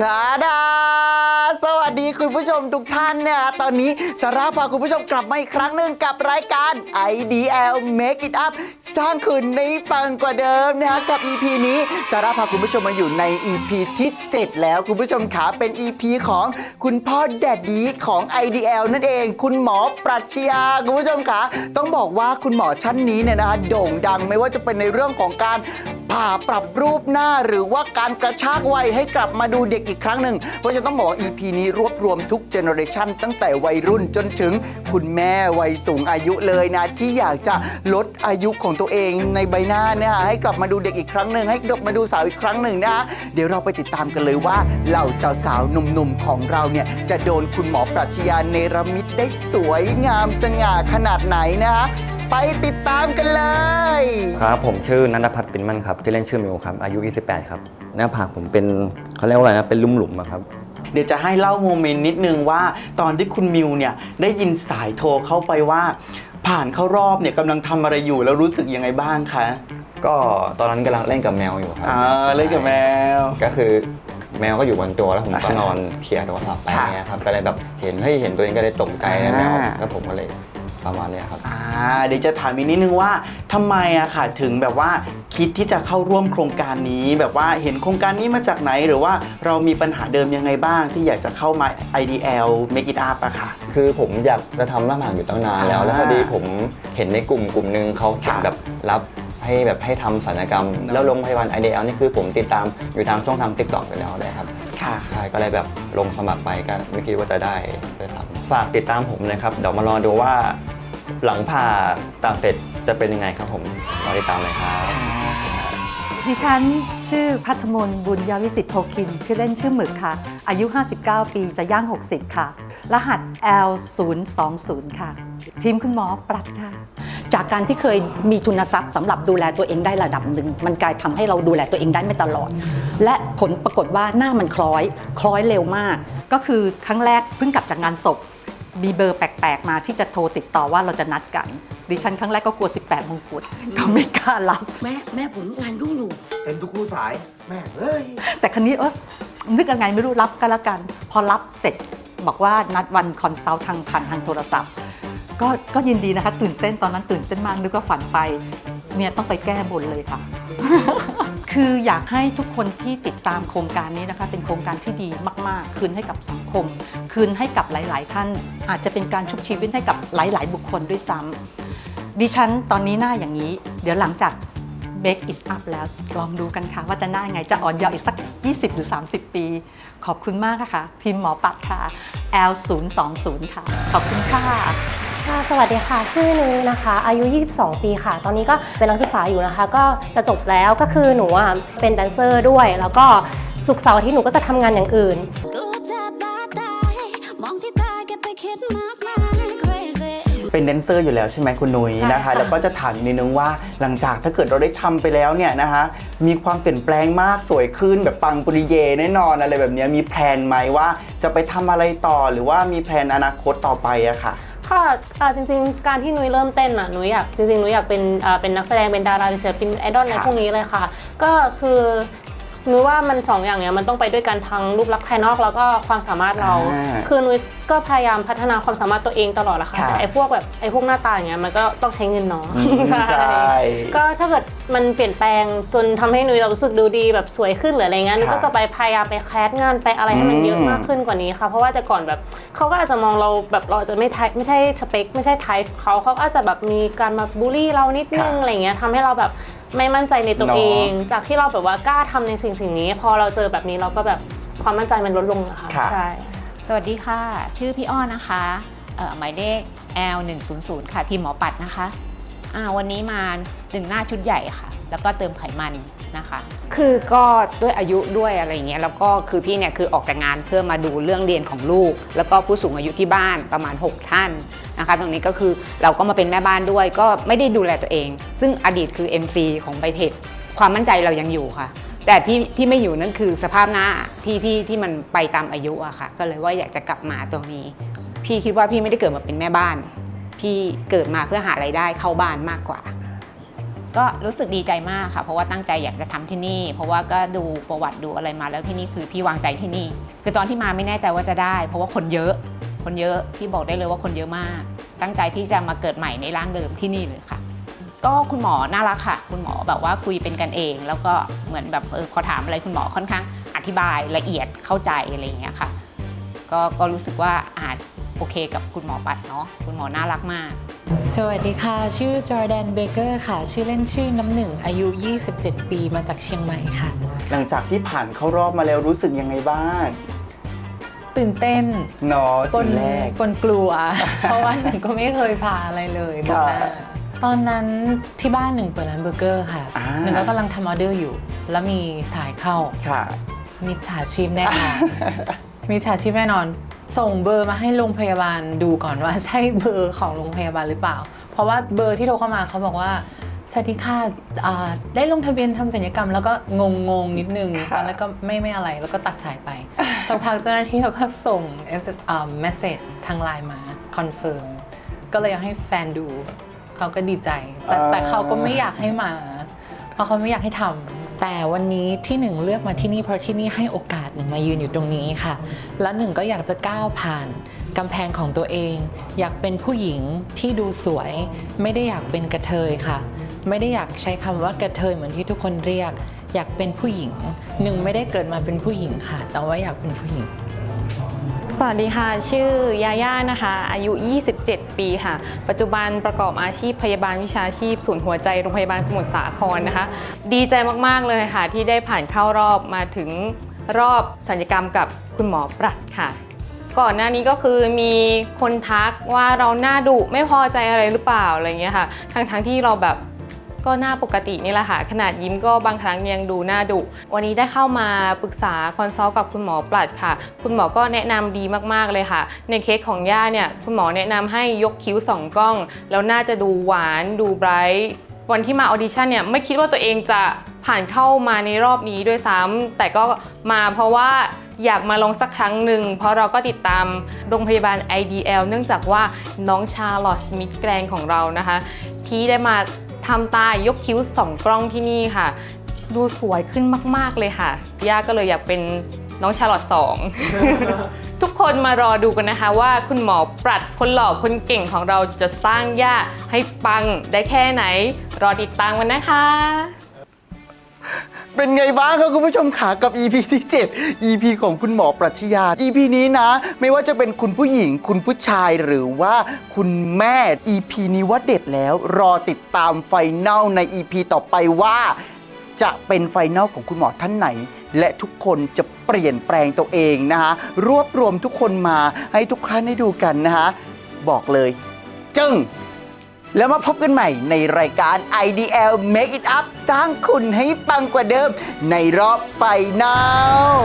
ช้า คุณผู้ชมทุกท่านเนี่ยตอนนี้สาราพาคุณผู้ชมกลับมาอีกครั้งหนึ่งกับรายการ IDL Make It Up สร้างคืนในปังกว่าเดิมนะฮะกับ EP นี้สาราพาคุณผู้ชมมาอยู่ใน EP ที่ 7 แล้วคุณผู้ชมขาเป็น EP ของคุณพ่อแดดดีของ IDL นั่นเอง คุณหมอปรัชญาคุณผู้ชมขาต้องบอกว่าคุณหมอท่านนี้เนี่ยนะคะโด่งดังไม่ว่าจะเป็นในเรื่องของการผ่าปรับรูปหน้าหรือว่าการกระชากวัยให้กลับมาดูเด็กอีกครั้งหนึ่งเพราะจะต้องบอกว่า EP นี้รวบรวมทุกเจเนอเรชันตั้งแต่วัยรุ่นจนถึงคุณแม่วัยสูงอายุเลยนะ ที่อยากจะลดอายุของตัวเองในใบหน้าเนี่ยให้กลับมาดูเด็กอีกครั้งหนึ่งให้กลับมาดูสาวอีกครั้งหนึ่งนะเดี๋ยวเราไปติดตามกันเลยว่าเหล่าสาวๆหนุ่มๆของเราเนี่ยจะโดนคุณหมอปรัชญาเนรมิตได้สวยงามสง่าขนาดไหนนะะไปติดตามกันเลย ครับผมชื่อนันทพัฒน์ปิ่นมันครับที่อเล่นชื่อมิวครับอายุ 28 ครับ หน้าผากผมเป็นเขาเรียกว่าอะไรนะเป็นลุ่มหลุมอะครับ เดี๋ยวจะให้เล่าโมเมนต์นิดนึงว่าตอนที่คุณมิวเนี่ยได้ยินสายโทรเข้าไปว่า ผ่านเข้ารอบเนี่ยกำลังทำอะไรอยู่แล้วรู้สึกยังไงบ้างคะก็ตอนนั้นกำลังเล่นกับแมวอยู่ครับอ่าเล่นกับแมว ก็คือแมวก็อยู่บนตัวแล้วผมก็นอนเคลียร์โทรศัพท์ไปค่ะเนี่ยครับก็เลยแบบเห็นให้ยเห็นตัวเองก็เลยตกใจอ่าแมวแล้วผมก็เลยประมาณเนี้ยครับ อ่าเดี๋ยวจะถามอีกนิดนึงว่าทำไมอะค่ะถึงแบบว่า คิดที่จะเข้าร่วมโครงการนี้ แบบว่าเห็นโครงการนี้มาจากไหน หรือว่าเรามีปัญหาเดิมยังไงบ้าง ที่อยากจะเข้ามา IDL Make It Up อะค่ะ คือผมอยากจะทำหน้าผากอยู่ตั้งนานแล้วอ่าแล้วพอดีผมเห็นในกลุ่มกลุ่มหนึ่งเขาเขียนค่ะแบบรับให้แบบให้ทำศัลยกรรมเนอะแล้วโรงพยาบาล IDL นี่คือผมติดตามอยู่ทางช่องทางติ๊กต็อกอยู่แล้วเลยครับค่ะ ใช่ก็เลยแบบลงสมัครไปก็ไม่คิดว่าจะได้ไปทำฝากติดตามผมนะครับเดี๋ยวมารอดูว่าหลังผ่าตัดเสร็จจะเป็นยังไงครับผมรอติดตามเลยครับ ดิฉันชื่อพัทมนบุญยวิสิทธิ์โพคิน ชื่อเล่นชื่อหมึกค่ะ อายุ 59 ปีจะย่าง 60 ค่ะ รหัส L020 ค่ะ พิมพ์คุณหมอปรับค่ะ จากการที่เคยมีทุนทรัพย์สำหรับดูแลตัวเองได้ระดับหนึ่ง มันกลายทำให้เราดูแลตัวเองได้ไม่ตลอด และผลปรากฏว่าหน้ามันคล้อย คล้อยเร็วมาก ก็คือครั้งแรกเพิ่งกลับจากงานศพ มีเบอร์แปลกๆมาที่จะโทรติดต่อว่าเราจะนัดกัน ดิฉันครั้งแรกก็กลัว 18มงกุฎก็ไม่กล้ารับ แม่แม่ผมงานยุ่งอยู่เป็นทุกคู่สายแม่เอ้ยแต่ครั้นี้เออนึกยังไงไม่รู้รับก็แล้วกัน พอรับเสร็จบอกว่านัดวันคอนซัลท์ทางผ่านทางโทรศัพท์ ก็ก็ยินดีนะคะ ตื่นเต้นตอนนั้นตื่นเต้นมากนึกว่าฝันไปเนี่ยต้องไปแก้บนเลยค่ะ คืออยากให้ทุกคนที่ติดตามโครงการนี้นะคะ เป็นโครงการที่ดีมากๆ คืนให้กับสังคม คืนให้กับหลาย ๆ ท่าน อาจจะเป็นการชุบชีวิตให้กับหลาย ๆ บุคคลด้วยซ้ำดิฉันตอนนี้หน้าอย่างนี้ เดี๋ยวหลังจาก Bake is up แล้วลองดูกันค่ะ ว่าจะหน้าไงจะอ่อนเยาว์อีกสัก 20 หรือ 30 ปี ขอบคุณมากค่ะทีมหมอปัดค่ะ L020 ค่ะ ขอบคุณค่ะ สวัสดีค่ะ ชื่อนุ้ยนะคะ อายุ 22 ปีค่ะ ตอนนี้ก็เป็นนักศึกษาอยู่นะคะ ก็จะจบแล้วก็คือหนูอะเป็นแดนเซอร์ด้วย แล้วก็สุกร์เสาร์อาที่หนูก็จะทำงานอย่างอื่นกูจะบ้าตายมองที่ตาแกไปคิดมากมาย crazy เป็นแดนเซอร์อยู่แล้วใช่ไหมคุณนุ้ยใช่นะคะค่ะแล้วก็จะถามอีกนิดนึงว่าหลังจากถ้าเกิดเราได้ทำไปแล้วเนี่ยนะคะ มีความเปลี่ยนแปลงมากสวยขึ้นแบบปังปุริเยแน่นอนอะไรแบบเนี้ยมีแพลนไหมว่าจะไปทำอะไรต่อหรือว่ามีแพลนอนาคตต่อไปอะค่ะ ค่ะอ่าจริงๆ การที่นุ้ยเริ่มเต้นอะนุ้ยอยากจริงๆนุ้ยอยากเป็นอ่าเป็นนักแสดงเป็นดาราเป็นศิลปินไอดอลอะไรค่ะพวกนี้เลยค่ะ ก็คือ นุ้ยว่ามันสองอย่างเนี้ยมันต้องไปด้วยกันทั้งรูปลักษณ์ภายนอกแล้วก็ความสามารถเรา อ่าคือนุ้ยก็พยายามพัฒนาความสามารถตัวเองตลอดแหละค่ะค่ะแต่ไอพวกแบบไอพวกหน้าตาอย่างเงี้ยมันก็ต้องใช้เงินเนาะอืมใช่ ก็ถ้าเกิดมันเปลี่ยนแปลงจนทำให้นุ้ยเรารู้สึกดูดีแบบสวยขึ้นหรืออะไรเงี้ยนุ้ยค่ะก็จะไปพยายามไปแคสงานไปอะไรให้มันเยอะอืมมากขึ้นกว่านี้ค่ะ เพราะว่าแต่ก่อนแบบเขาก็อาจจะมองเราแบบเราอาจจะไม่ไทไม่ใช่สเปค ไม่ใช่ไทป์เขาเขาก็อาจจะแบบมีการมาบูลลี่เรานิดนึงค่ะอะไรเงี้ยทำให้เราแบบ ไม่มั่นใจในตัวเนาะเอง จากที่เราแบบว่ากล้าทำในสิ่งสิ่งนี้ พอเราเจอแบบนี้เราก็แบบความมั่นใจมันลดลงอะค่ะค่ะใช่สวัสดีค่ะ ชื่อพี่อ้อนะคะเอ่อหมายเลข L 1 0 0ค่ะทีมหมอปัดนะคะอ่าวันนี้มาหนึ่งหน้าชุดใหญ่ค่ะ แล้วก็เติมไขมัน นะคะ คือก็ด้วยอายุด้วยอะไรอย่างเงี้ยแล้วก็คือพี่เนี่ยคือออกจากงานเพื่อมาดูเรื่องเรียนของลูก แล้วก็ผู้สูงอายุที่บ้านประมาณ 6 ท่านนะคะตรงนี้ก็คือเราก็มาเป็นแม่บ้านด้วย ก็ไม่ได้ดูแลตัวเอง ซึ่งอดีตคือ MC ของไบเทคความมั่นใจเรายังอยู่ค่ะ แต่ที่ที่ไม่อยู่นั่นคือสภาพหน้าที่ที่ที่มันไปตามอายุอะค่ะ ก็เลยว่าอยากจะกลับมาตรงนี้ พี่คิดว่าพี่ไม่ได้เกิดมาเป็นแม่บ้าน พี่เกิดมาเพื่อหารายได้เข้าบ้านมากกว่า ก็รู้สึกดีใจมากค่ะ เพราะว่าตั้งใจอยากจะทำที่นี่ เพราะว่าก็ดูประวัติดูอะไรมาแล้วที่นี่คือพี่วางใจที่นี่ คือตอนที่มาไม่แน่ใจว่าจะได้ เพราะว่าคนเยอะ คนเยอะพี่บอกได้เลยว่าคนเยอะมาก ตั้งใจที่จะมาเกิดใหม่ในร่างเดิมที่นี่เลยค่ะ ก็คุณหมอน่ารักค่ะ คุณหมอแบบว่าคุยเป็นกันเอง แล้วก็เหมือนแบบเออพอถามอะไรคุณหมอค่อนข้างอธิบายละเอียดเข้าใจอะไรอย่างเงี้ยค่ะ ก็ก็รู้สึกว่าอาจ โอเคกับคุณหมอปัดเนาะคุณหมอน่ารักมาก สวัสดีค่ะ ชื่อจอร์แดนเบเกอร์ค่ะ ชื่อเล่นชื่อน้ำหนึ่งอายุ 27 ปีมาจากเชียงใหม่ค่ะ หลังจากที่ผ่านเข้ารอบมาแล้วรู้สึกยังไงบ้างตื่นเต้นเนาะปสิ่นงแรก ปนกลัว เพราะว่าหนึ่งก็ไม่เคยพาอะไรเลยบนหน้าค่ะตอนนั้นที่บ้านหนึ่งเปิดร้านเบอร์เกอร์ค่ะอ่า หนึ่งก็กำลังทำออเดอร์อยู่ แล้วมีสายเข้าค่ะมิจฉาชีพแน่นอนมิจฉาชีพแน่นอน ส่งเบอร์มาให้โรงพยาบาลดูก่อนว่าใช่เบอร์ของโรงพยาบาลหรือเปล่า เพราะว่าเบอร์ที่โทรเข้ามาเขาบอกว่าสวัสดีค่ะอ่าได้ลงทะเบียนทำศัลยกรรม แล้วก็งงงๆนิดนึงค่ะแล้วก็ไม่ไม่อะไรแล้วก็ตัดสายไปสักพักเจ้าหน้าที่เขาก็ส่งเอสเมสเซจทางไลน์มาคอนเฟิร์มก็เลยให้แฟนดู เขาก็ดีใจ แต่แต่เขาก็ไม่อยากให้มา เพราะเขาไม่อยากให้ทำ แต่วันนี้ที่หนึ่งเลือกมาที่นี่เพราะที่นี่ให้โอกาสหนึ่งมายืนอยู่ตรงนี้ค่ะ แล้วหนึ่งก็อยากจะก้าวผ่านกำแพงของตัวเอง อยากเป็นผู้หญิงที่ดูสวย ไม่ได้อยากเป็นกระเทยค่ะ ไม่ได้อยากใช้คำว่ากระเทยเหมือนที่ทุกคนเรียก อยากเป็นผู้หญิงหนึ่งไม่ได้เกิดมาเป็นผู้หญิงค่ะ แต่ว่าอยากเป็นผู้หญิง สวัสดีค่ะ ชื่อยาย่านะคะ อายุ 27 ปีค่ะ ปัจจุบันประกอบอาชีพพยาบาลวิชาชีพ ศูนย์หัวใจโรงพยาบาลสมุทรสาครนะคะ ดีใจมาก ๆ เลยค่ะ ที่ได้ผ่านเข้ารอบมาถึงรอบสัญญกรรมกับคุณหมอปรัดค่ะ ก่อนหน้านี้ก็คือมีคนทักว่าเราหน้าดุไม่พอใจอะไรหรือเปล่าอะไรเงี้ยค่ะ ทั้งๆที่เราแบบ ก็หน้าปกตินี่แหละค่ะ ขนาดยิ้มก็บางครั้งยังดูหน้าดุ วันนี้ได้เข้ามาปรึกษาคอนซัลท์กับคุณหมอปลัดค่ะ คุณหมอก็แนะนำดีมากๆเลยค่ะ ในเคสของย่าเนี่ยคุณหมอแนะนำให้ยกคิ้วสองกล้อง แล้วน่าจะดูหวานดูไบรท์วันที่มาออดิชั่นเนี่ยไม่คิดว่าตัวเองจะผ่านเข้ามาในรอบนี้ด้วยซ้ำแต่ก็มาเพราะว่าอยากมาลองสักครั้งหนึ่ง เพราะเราก็ติดตามโรงพยาบาล IDL เนื่องจากว่าน้องชาลอตสมิธแกรนของเรานะคะ ที่ได้มา ทำตายกคิ้วสองกล้องที่นี่ค่ะ ดูสวยขึ้นมาก ๆ เลยค่ะ ย่าก็เลยอยากเป็นน้องชาร์ลอตสอง ทุกคนมารอดูกันนะคะว่าคุณหมอปรัดคนหล่อคนเก่งของเราจะสร้างย่าให้ปังได้แค่ไหน รอติดตามกันนะคะ เป็นไงบ้างครับคุณผู้ชมขากับ EP ที่ 7 EP ของคุณหมอปรัชญา EP นี้นะ ไม่ว่าจะเป็นคุณผู้หญิง คุณผู้ชายหรือว่าคุณแม่ EP นี้ว่าเด็ดแล้วรอติดตามไฟแนลใน EP ต่อไปว่า จะเป็นไฟแนลของคุณหมอท่านไหน และทุกคนจะเปลี่ยนแปลงตัวเองนะคะรวบรวมทุกคนมาให้ทุกท่านได้ดูกันนะคะบอกเลย จึง แล้วมาพบกันใหม่ในรายการ IDL Make It Up สร้างคุณให้ปังกว่าเดิมในรอบไฟนอล